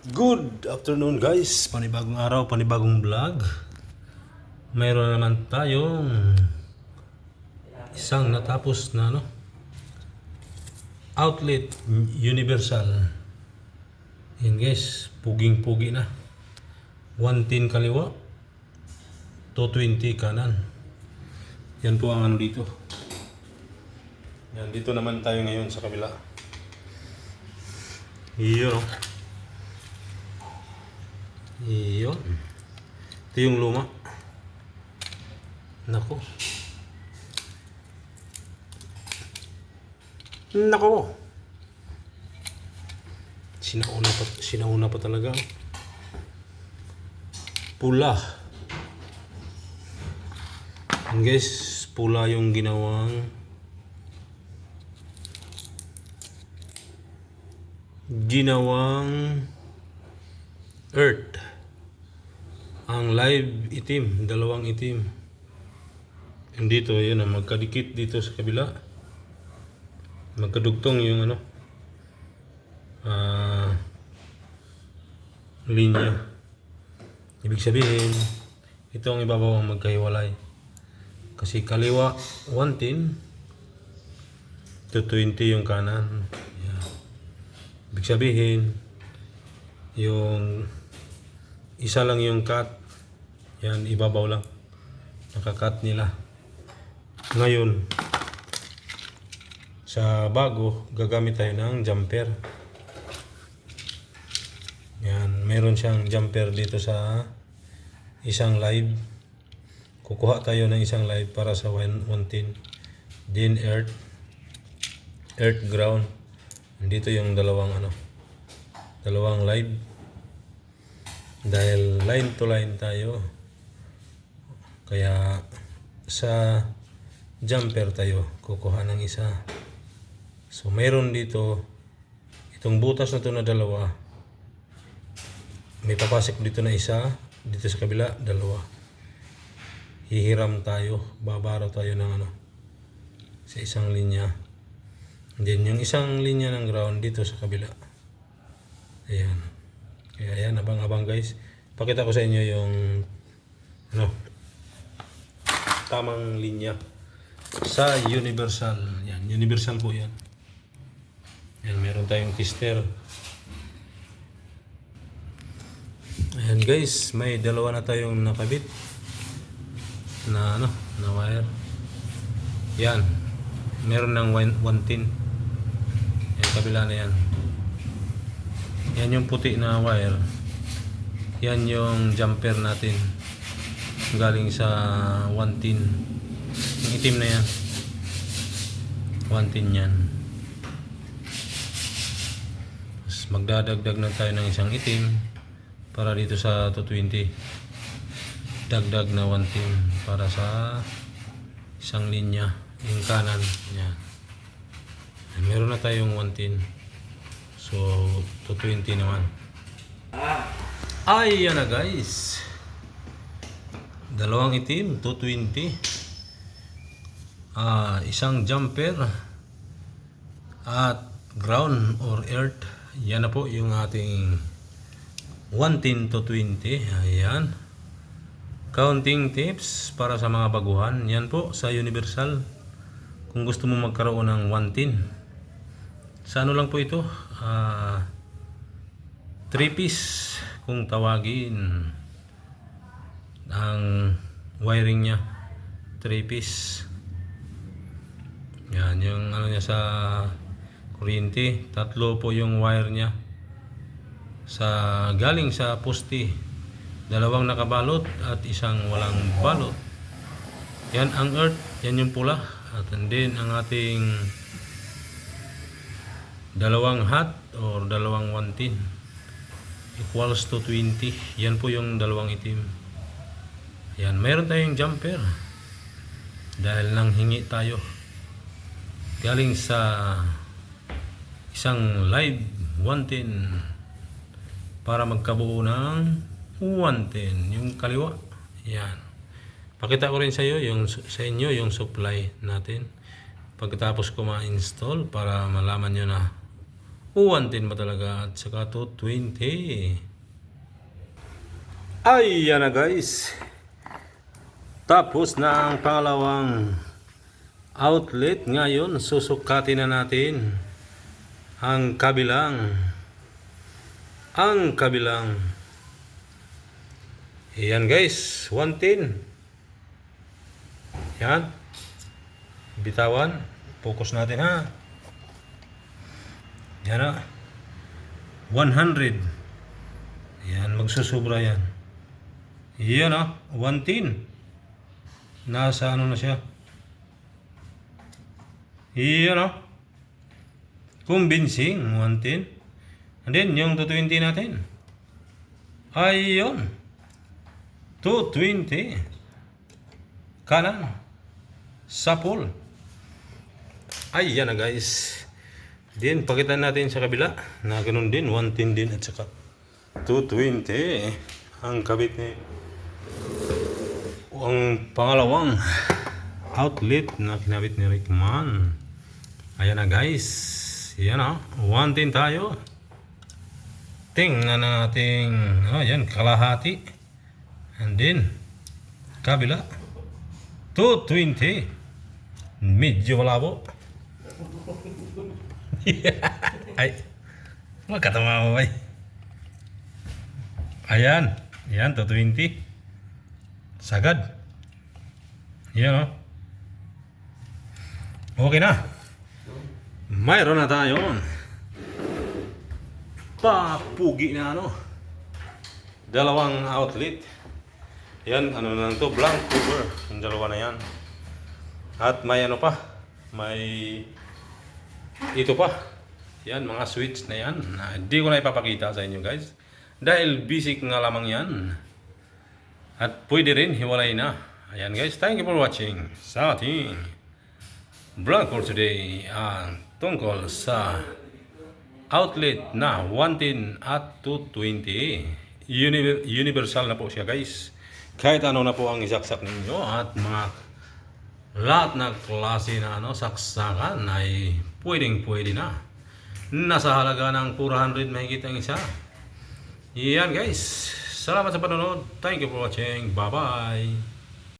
Good afternoon guys, panibagong araw, panibagong vlog. Mayroon naman tayong isang natapos na ano, outlet universal. Yan guys, puging-pugi na. 110 kaliwa, 220 kanan. Yan po ang ano dito. Yan, dito naman tayo ngayon sa kabila. Iyon oh. Iyon. Ito yung luma. Nako. Nako. Sinauna pa, sinauna pa talaga. Pula. And guys, pula yung ginawang ginawang earth ang live itim dalawang itim. And dito yun ang magkadikit dito sa kabila. Magkadugtong yung ano ah linya. Ibig sabihin ito ang ibabaw ang magkahiwalay. Kasi kaliwa 110 to 20 yung kanan. Yeah. ibig sabihin yung isa lang yung cut yan ibabaw lang. Nakakat nila. Ngayon sa bago gagamit tayo ng jumper. Yan meron siyang jumper dito sa isang live. Kukuha tayo ng isang live para sa 110 din earth earth ground. Dito yung dalawang ano dalawang live. Dahil line to line tayo kaya sa jumper tayo kukuha ng isa. So mayroon dito itong butas na to na dalawa. May papasok dito na isa dito sa kabila dalawa. Hihiram tayo babaro tayo ng ano sa isang linya. Then yung isang linya ng ground dito sa kabila. Ayan. Kaya ayan abang-abang guys. Pakita ko sa inyo yung ano tamang linya. Sa universal yan universal po yan. Yan meron tayong tester. Ayan guys may dalawa na tayong nakabit na ano na wire. Yan meron ng 110 yan kabila na yan. Yan yung puti na wire. Yan yung jumper natin galing sa 110 yung itim na yan. 110 yan. Tapos magdadagdag na tayo ng isang itim para dito sa 220 dagdag na 110 para sa isang linya. Yung kanan. Yan. Meron na tayong 110 so 220 naman. Ay yan na guys dalawang itim 220 ah isang jumper at ground or earth. Yan na po yung ating 110 to 20 ayan. Counting tips para sa mga baguhan. Yan po sa universal. Kung gusto mo magkaroon ng 110 sa ano lang po ito? Ah 3 piece kung tawagin ang wiring niya. 3 piece. Yan yung ano niya sa kuryente. Tatlo po yung wire niya. Sa galing sa poste. Dalawang nakabalot at isang walang balot. Yan ang earth yan yung pula. At then ang ating dalawang hot or dalawang 110 equals to 20 yan po yung dalawang itim yan mayroon tayong jumper. Dahil nang hingi tayo. Galing sa isang live 110 para magkabuo ng 110 yung kaliwa. Yan. Pakita ko rin sa iyo yung sa inyo yung supply natin. Pagkatapos ko ma-install para malaman nyo na 110 ba talaga at saka 220. Ay, yan na guys. Tapos na ang pangalawang outlet. Ngayon, susukatin na natin ang kabilang. Ang kabilang. Yan guys, 110. Yan. Bitawan. Focus natin ha. Yan na. 100. Yan, magsusubra yan. Yan ah, 110. Nasa ano na siya? Yan ah. Convincing, 110. And then, yung 220 natin. Ayun. 220. Kanan. Sapul. Ay, yan na guys. Then, pakita natin sa kabila na ganun din, 110 din at saka 220. Ang kabit ni ang pangalawang outlet na kinabit ni Rickman. Ayan na guys. Yan na. 110 tayo. Tingnan natin. Oh, yan, kalahati. And then, kabila. 220. Medyo malabo. Ay. Magkatama mo ba? Ayan. Ayan, 220. Sagad. Yan o. Okay na. Mayroon na tayo. Papugi na ano. Dalawang outlet. Yan, ano na to, blank cover. Yung dalawa na yan. At may ano pa. May ito pa. Yan, mga switch na yan. Hindi ko na ipapakita sa inyo guys. Dahil basic nga lamang yan. At pwede rin, hiwalay na. Ayan guys, thank you for watching sa ating vlog for today. Ang tungkol sa outlet na 110 at 220. Uni- universal na po siya guys. Kahit ano na po ang isaksak ninyo at mga lahat na klase na ano, saksakan ay pwedeng pwede na. Nasa halaga ng 400 mahigit ang isa. Yan guys. Salamat sa panonood. Thank you for watching. Bye-bye.